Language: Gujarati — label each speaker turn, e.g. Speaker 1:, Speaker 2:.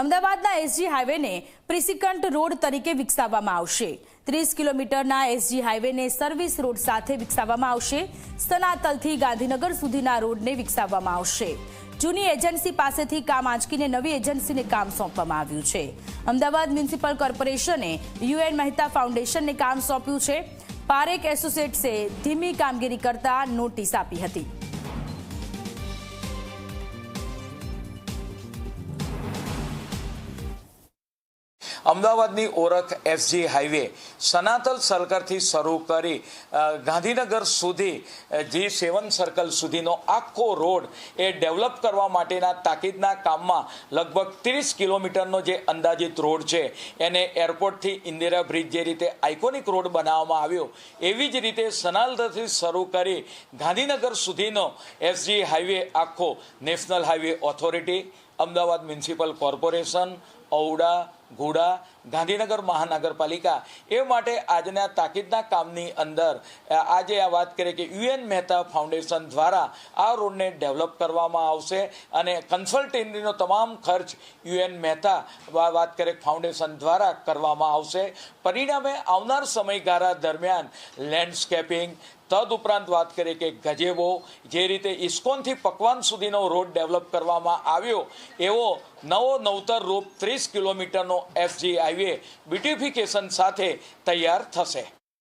Speaker 1: અમદાવાદના એસજી હાઈવેને પ્રિસિકન્ટ રોડ તરીકે વિકસાવવામાં આવશે. ત્રીસ કિલોમીટરના એસજી હાઈવેને સર્વિસ રોડ સાથે વિકસાવવામાં આવશે. સનાતલથી ગાંધીનગર સુધીના રોડને વિકસાવવામાં આવશે. જૂની એજન્સી પાસેથી કામ આંચકીને નવી એજન્સીને કામ સોંપવામાં આવ્યું છે. અમદાવાદ મ્યુનિસિપલ કોર્પોરેશને યુએન મહેતા ફાઉન્ડેશનને કામ સોંપ્યું છે. પારેખ એસોસિએટ્સે ધીમી કામગીરી કરતા નોટિસ આપી હતી.
Speaker 2: અમદાવાદની ઓળખ એસજી હાઈવે સનાતલ સર્કલથી શરૂ કરી ગાંધીનગર સુધી જી સેવન સર્કલ સુધીનો આખો રોડ એ ડેવલપ કરવા માટેના તાકીદના કામમાં લગભગ ત્રીસ કિલોમીટરનો જે અંદાજિત રોડ છે, એને એરપોર્ટથી ઇન્દિરા બ્રિજ જે રીતે આઇકોનિક રોડ બનાવવામાં આવ્યો, એવી જ રીતે સનાતલથી શરૂ કરી ગાંધીનગર સુધીનો એસજી હાઈવે આખો national highway authority Ahmedabad municipal corporation, AUDA, ઘોડા, ગાંધીનગર મહાનગરપાલિકા એ માટે આજના તાકીદના કામની અંદર આજે આ વાત કરીએ કે યુએન મહેતા ફાઉન્ડેશન દ્વારા આ રોડને ડેવલપ કરવામાં આવશે અને કન્સલ્ટન્સીનો તમામ ખર્ચ યુએન મહેતા વાત કરીએ ફાઉન્ડેશન દ્વારા કરવામાં આવશે. પરિણામે આવનાર સમયગાળા દરમિયાન લેન્ડસ્કેપિંગ તદ ઉપરાંત વાત કરીએ કે ગજેવો જે રીતે ઇસ્કોનથી પકવાન સુધીનો રોડ ડેવલપ કરવામાં આવ્યો, એવો નવો નવતર રૂપ ત્રીસ કિલોમીટરનો એફજી હાઈવે બ્યુટિફિકેશન સાથે તૈયાર થશે.